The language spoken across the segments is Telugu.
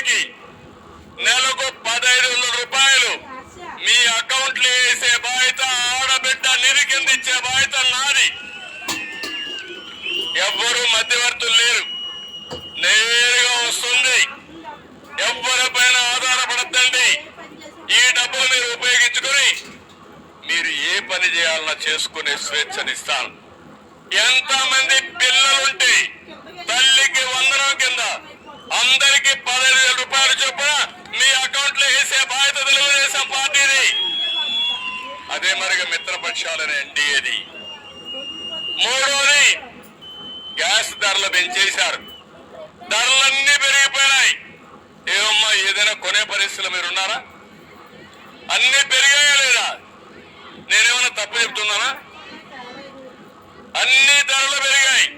మందికి నెలకు పదహైదు వందల రూపాయలు. మీ అకౌంట్లో వేసే బాధ్యత ఆడబిడ్డ నిధి కింద ఇచ్చే బాధ్యత నాది. ఎవ్వరూ మధ్యవర్తులు లేరు. నేరుగా వస్తుంది. ఎవ్వరిపైన ఆధారపడద్దండి. ఈ డబ్బులు మీరు ఉపయోగించుకుని మీరు ఏ పని చేయాలన్నా చేసుకునే స్వేచ్ఛనిస్తాను ఎంత మంది పిల్లలుంటే తల్లికి వందనం కింద అందరికి పదహైదు వేల రూపాయలు చొప్పున మీ అకౌంట్లో వేసే బాధ్యత తెలుగుదేశం పార్టీది అదే మరిగా మిత్రపక్షాలని ఎన్డీఏది మూడోది గ్యాస్ ధరలు పెంచేశారు. ధరలన్నీ పెరిగిపోయినాయి. ఏమమ్మా ఏదైనా కొనే పరిస్థితులు మీరు ఉన్నారా అన్ని పెరిగాయా లేదా? నేనేమైనా తప్పు చెప్తున్నానా? అన్ని ధరలు పెరిగాయి.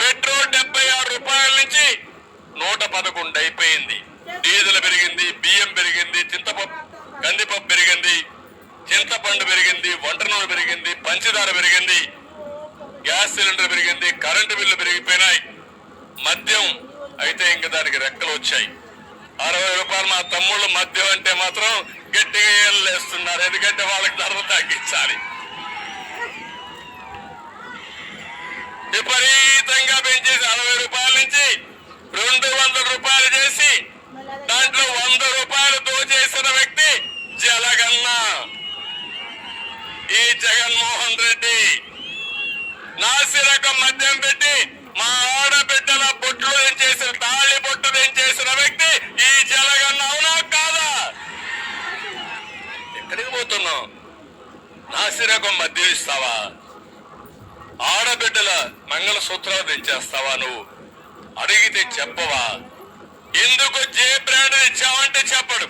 పెట్రోల్ డెబ్బై ఆరు రూపాయల నుంచి నూట పదకొండు అయిపోయింది. డీజిల్ పెరిగింది బియ్యం పెరిగింది చింతపప్పు కందిపప్పు పెరిగింది చింతపండు పెరిగింది వంట నూనె పెరిగింది పంచదార పెరిగింది గ్యాస్ సిలిండర్ పెరిగింది కరెంటు బిల్లు పెరిగిపోయినాయి. మద్యం అయితే ఇంక దానికి రెక్కలు వచ్చాయి. అరవై రూపాయలు మా తమ్ముళ్ళు మద్యం అంటే మాత్రం గట్టిగా ఏళ్ళేస్తున్నారు. ఎందుకంటే వాళ్ళకి ధర తగ్గించాలి. విపరీతంగా పెంచేసి అరవై రూపాయల నుంచి రెండు వందల రూపాయలు చేసి దాంట్లో వంద రూపాయలు దోచేసిన వ్యక్తి జలగన్నా. ఈ జగన్మోహన్ రెడ్డి. నాసిరకం మద్యం పెట్టి మా ఆడబిడ్డల బొట్లు చేసిన తాళి బొట్టు చేసిన వ్యక్తి ఈ జలగన్న అవునా కాదా? ఎక్కడికి పోతున్నావు? నాసిరకం మద్యం ఇస్తావా? ఆడబిడ్డల మంగళ సూత్రాలు తెచ్చేస్తావా నువ్వు? అడిగితే చెప్పవా? ఎందుకు జే బ్రాండ్ ఇచ్చావంటే చెప్పడు.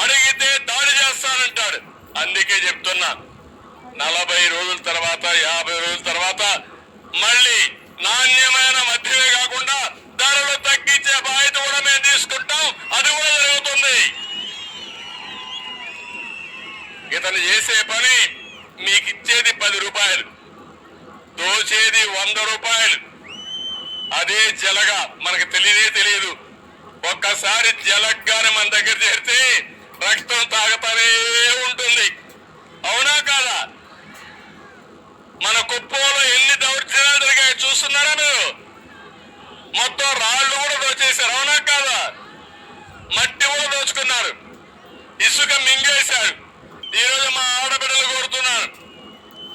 అడిగితే దాడి చేస్తానంటాడు. అందుకే చెప్తున్నా నలభై రోజుల తర్వాత యాభై రోజుల తర్వాత మళ్ళీ నాణ్యమైన మధ్యమే కాకుండా ధరలు తగ్గించే బాధ్యత కూడా మేము తీసుకుంటాం. అది కూడా జరుగుతుంది. ఇతను చేసే పని మీకు ఇచ్చేది పది రూపాయలు దోచేది వంద రూపాయలు. అదే జలగా మనకు తెలియదే తెలియదు. ఒక్కసారి జలగ్గానే మన దగ్గర చేరితే రక్తం తాగుతానే చూస్తున్నారా మీరు? మొత్తం రాళ్ళు కూడా దోచేశారు. అవునా కాదా? మట్టి కూడా దోచుకున్నారు. ఇసుక మింగేశారు. ఈరోజు మా ఆడబిడ్డలు కోరుతున్నారు.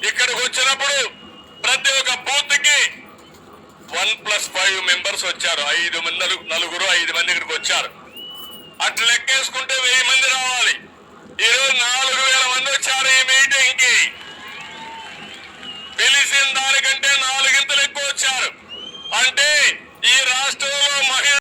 ఇక్కడికి వచ్చినప్పుడు ప్రతి ఒక్క బూత్కి వన్ ప్లస్ ఫైవ్ మెంబర్స్ వచ్చారు. ఐదు మంది నలుగురు ఐదు మంది ఇక్కడికి వచ్చారు. అట్లా లెక్కేసుకుంటే వెయ్యి మంది రావాలి. ఈరోజు నాలుగు వేల మంది వచ్చారు ఈ మీటింగ్కి. పిలిచిన దానికంటే నాలుగు వచ్చారు అంటే ఈ రాష్ట్రంలో మహిళ